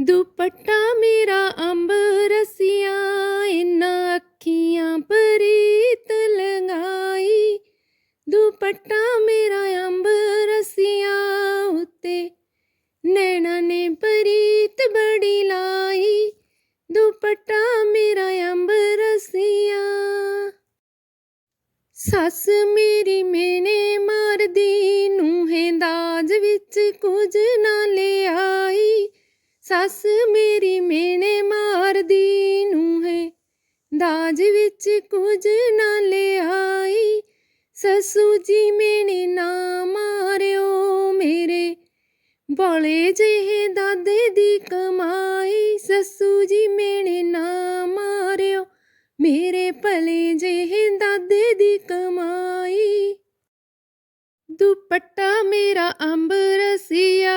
ਦੁਪੱਟਾ ਮੇਰਾ ਅੰਬ ਰਸੀਆਂ ਇਨਾਂ ਅੱਖੀਆਂ ਪ੍ਰੀਤ ਲੰਗਾਈ ਦੁਪੱਟਾ ਮੇਰਾ ਅੰਬ ਰਸੀਆਂ ਉੱਤੇ, ਨੈਣਾ ਨੇ ਪ੍ਰੀਤ ਬੜੀ ਲਾਈ। ਦੁਪੱਟਾ ਮੇਰਾ ਅੰਬ ਰਸੀਆਂ। ਸੱਸ ਮੇਰੀ ਮੈਨੇ ਮਾਰਦੀ, ਨੂੰਹੇ ਦਾਜ ਵਿੱਚ ਕੁਝ ਨਾ ਲਿਆਈ। ਸੱਸ ਮੇਰੀ ਮੈਨੇ ਮਾਰਦੀ ਨੂੰਹੇ ਦਾਜ ਵਿੱਚ ਕੁਝ ਨਾ ਲਿਆਈ। ਸੱਸੂ ਜੀ ਮੈਨੇ ਨਾ ਮਾਰਿਓ ਮੇਰੇ। ਬੋਲੇ ਜਿਹੇ ਦਾਦੇ ਦੀ ਕਮਾਈ। ਸੱਸੂ ਜੀ ਮੈਨੇ ਨਾ ਮਾਰਿਓ ਮੇਰੇ। ਭਲੇ ਜਿਹੇ ਦਾਦੇ ਦੀ ਦੁਪੱਟਾ ਮੇਰਾ ਅੰਬ ਰਸੀਆ,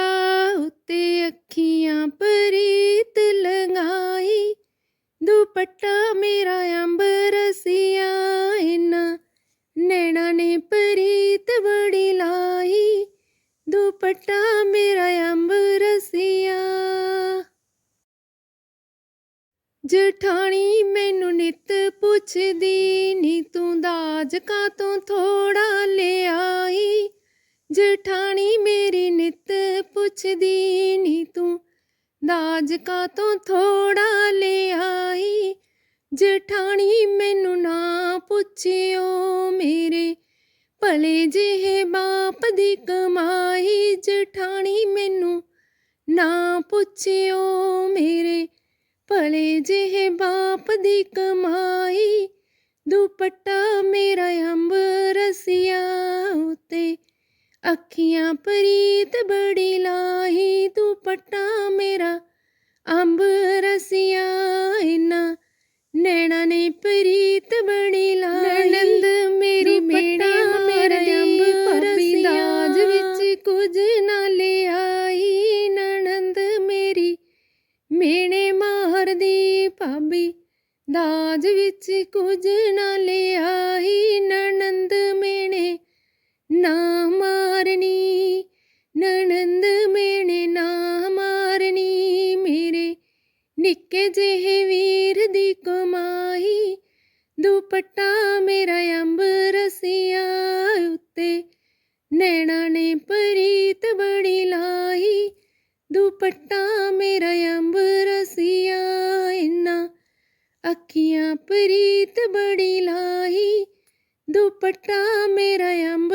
ਉੱਤੇ ਅੱਖੀਆਂ ਪ੍ਰੀਤ ਲੰਗਾਈ ਦੁਪੱਟਾ ਮੇਰਾ ਅੰਬ ਰਸੀਆ ਇਨਾਂ ਨੈਣਾ ਨੇ ਪ੍ਰੀਤ ਬੜੀ ਲਾਈ। ਦੁਪੱਟਾ ਮੇਰਾ ਅੰਬ ਰਸੀਆ। ਜਠਾਣੀ ਮੈਨੂੰ ਨਿਤ ਪੁੱਛਦੀ, ਨੀ ਤੂੰ ਦਾਜ ਕਾ ਤੋਂ ਥੋੜਾ ਲਿਆਈ ਜਠਾਣੀ ਮੇਰੀ ਨਿਤ ਪੁੱਛਦੀ ਨੀ ਤੂੰ। ਦਾਜ ਕਾ ਤੋਂ ਥੋੜਾ ਲਿਆਈ ਜਠਾਣੀ ਮੈਨੂੰ ਨਾ ਪੁੱਛਿਓ ਮੇਰੇ, ਭਲੇ ਜਿਹੇ ਬਾਪ ਦੀ ਕਮਾਈ। ਜਠਾਣੀ ਮੈਨੂੰ ਨਾ ਪੁੱਛਿਓ ਮੇਰੇ, ਭਲੇ ਜਿਹੇ ਬਾਪ ਦੀ ਕਮਾਈ। ਦੁਪੱਟਾ ਮੇਰਾ ਅੱਖੀਆਂ ਪ੍ਰੀਤ ਬੜੀ ਲਾਹੀ ਦੁਪੱਟਾ ਮੇਰਾ ਅੰਬ ਰਸੀਆ ਇਨਾ। ਨੈਣਾ ਨੇ ਪ੍ਰੀਤ ਬੜੀ ਲਾਹੀ ਨੰਦ ਮੇਰੀ ਮੇੜਾ ਮੇਰਾ ਅੰਬ ਭਾਬੀ ਦਾਜ ਵਿੱਚ ਕੁਝ ਨਾ ਲਿਆਈ ਨਨੰਦ ਮੇਰੀ। ਮੇਣੇ ਮਾਰਦੀ ਭਾਬੀ ਦਾਜ ਵਿੱਚ ਕੁਝ ਨਾ ਨਿੱਕੇ ਜਿਹੇ ਵੀਰ ਦੀ ਕਮਾਈ, ਦੁਪੱਟਾ ਮੇਰਾ ਅੰਬ ਰਸੀਆ ਉੱਤੇ। ਨੈਣਾ ਨੇ ਪ੍ਰੀਤ ਬੜੀ ਲਾਈ ਦੁਪੱਟਾ ਮੇਰਾ ਅੰਬ ਰਸੀਆ। ਇਨਾਂ ਅੱਖੀਆਂ ਪ੍ਰੀਤ ਬੜੀ ਲਾਈ ਦੁਪੱਟਾ ਮੇਰਾ ਅੰਬ